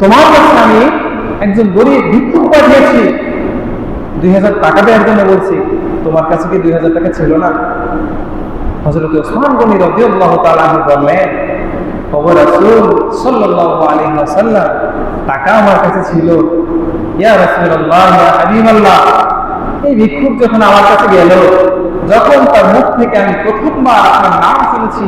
তোমার কাছে আমি একজন গরিব ভিক্ষুক পাঠিয়েছি। দুই হাজার টাকা দেওয়ার জন্য বলছি, তোমার কাছে কি দুই হাজার টাকা ছিল না? হজরত ওসমান গনি রদিয়াল্লাহু তাআলা আনহু বললেন টাকা আমার কাছে ছিল। ইয়া হাবিবাল্লাহ। এই ভিক্ষুক যখন আমার কাছে গেল, যখন তার মুখ থেকে আমি প্রথমবার আপনার নাম শুনেছি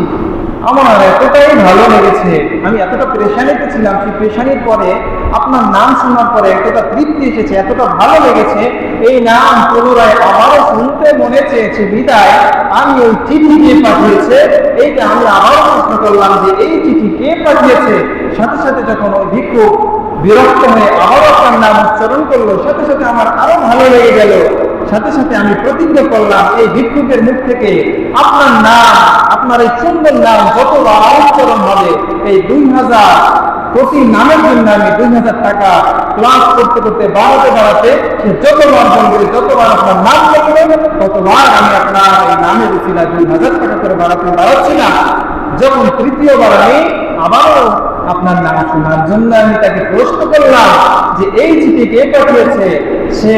আমার এতটাই ভালো লেগেছে, আমি এতটা পেরেশানিতে ছিলাম, সেই পেরেশানির পরে আপনার নাম শোনার পরে এতটা তৃপ্তি এসেছে, এতটা ভালো লেগেছে, এই নাম পুনরায় আবারও শুনতে মনে চেয়েছে, বিদায়, আমি ওই চিঠি কে পাঠিয়েছে, এইটা আমি আবারও প্রশ্ন করলাম যে এই চিঠি কে পাঠিয়েছে? সাথে সাথে যখন ওই ভিক্ষুক বিরক্ত হয়ে আবারও আপনার নাম উচ্চারণ করল, সাথে সাথে আমার আরও ভালো লেগে গেল। সাথে সাথে আমি প্রতিজ্ঞা করলাম, এই ভিক্ষুকের মুখ থেকে আপনার নাম, আপনার এই সুন্দর নাম যতবার উচ্চারণ হবে, এই দুই হাজার প্রতি নামের জন্য আমি দুই হাজার টাকা ক্লাস করতে করতে বাড়াতে বাড়াতে সে যতবার বলবে যতবার আপনার নাম বলবে ততবার আমি আপনার এই নামের উচিলা দুই হাজার টাকা করে বাড়াতে বাড়াচ্ছি না যখন তৃতীয়বার আমি আবারও আপনার নাম শোনার জন্য আমি তাকে প্রশ্ন করলাম যে, এই চিঠি কে পাঠিয়েছে? সে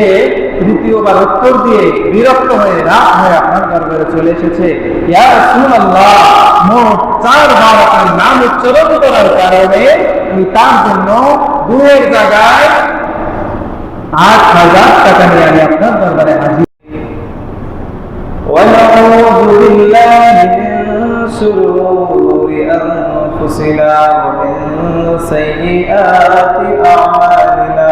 তৃতীয়বার উত্তর দিয়ে বিরক্ত হয়ে রাত হয়ে আপনার দরবারে চলে এসেছে ইয়া রাসূলুল্লাহ মোট চারবার আপনার নাম উচ্চারণ করার কারণে আমি তার জন্য দুয়ের জায়গায় আট হাজার টাকা নিয়ে আমি আপনার দরবারে হাজির ونعوذ بالله من شرور أنفسنا ومن سيئات أعمالنا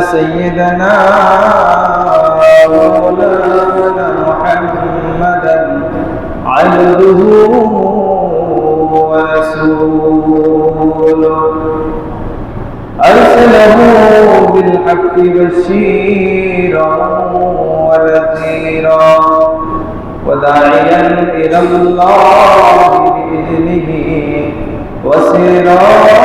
سيدنا ومولانا محمدا عبده ورسوله. أرسله بالحق بشيرا ونذيرا وداعيا إلى الله بإذنه وسراجا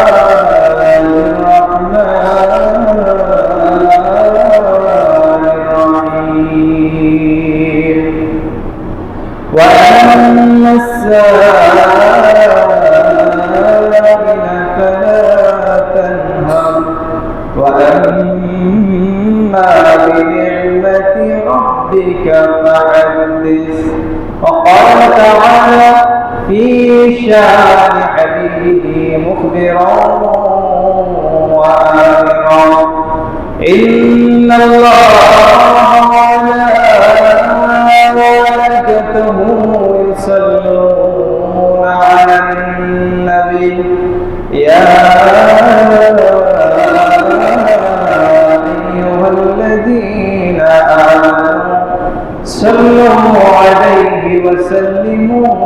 ربك فحدث وقال تعالى في شأن حبيبه مخبرا. وسلموا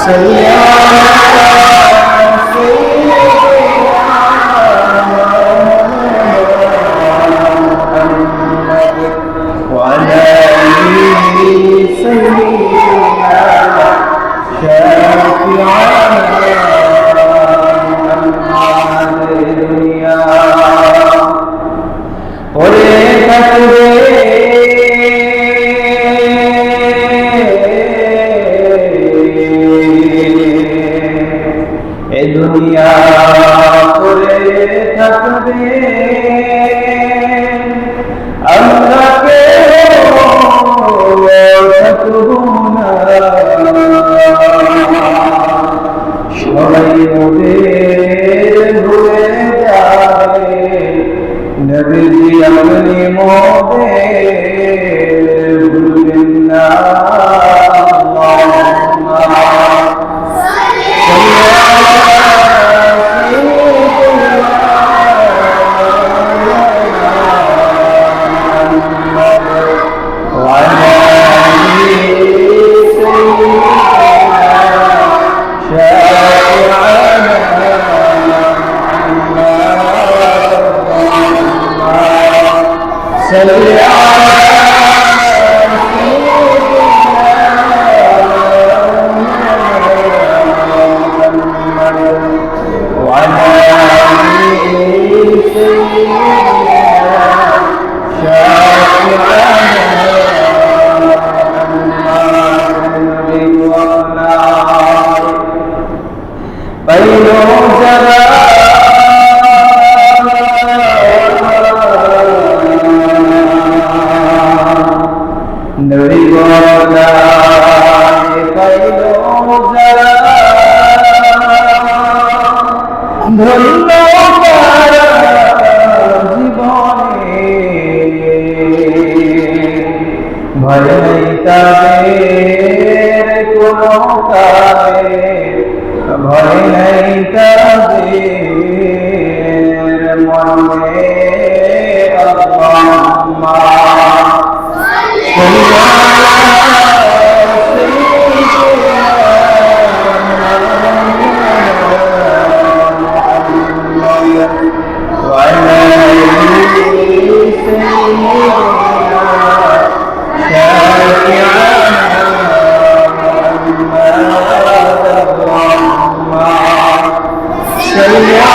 اللهم দুনিয়া করে থাকবে। صل وعلى ভয় নাই তাদের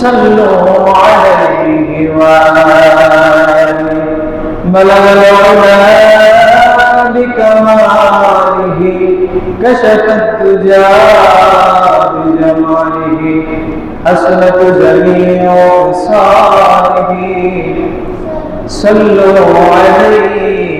صلوا عليه وآله بلغ العلا بكماله كشف الدجى بجماله حسنت جميع خصاله صلوا عليه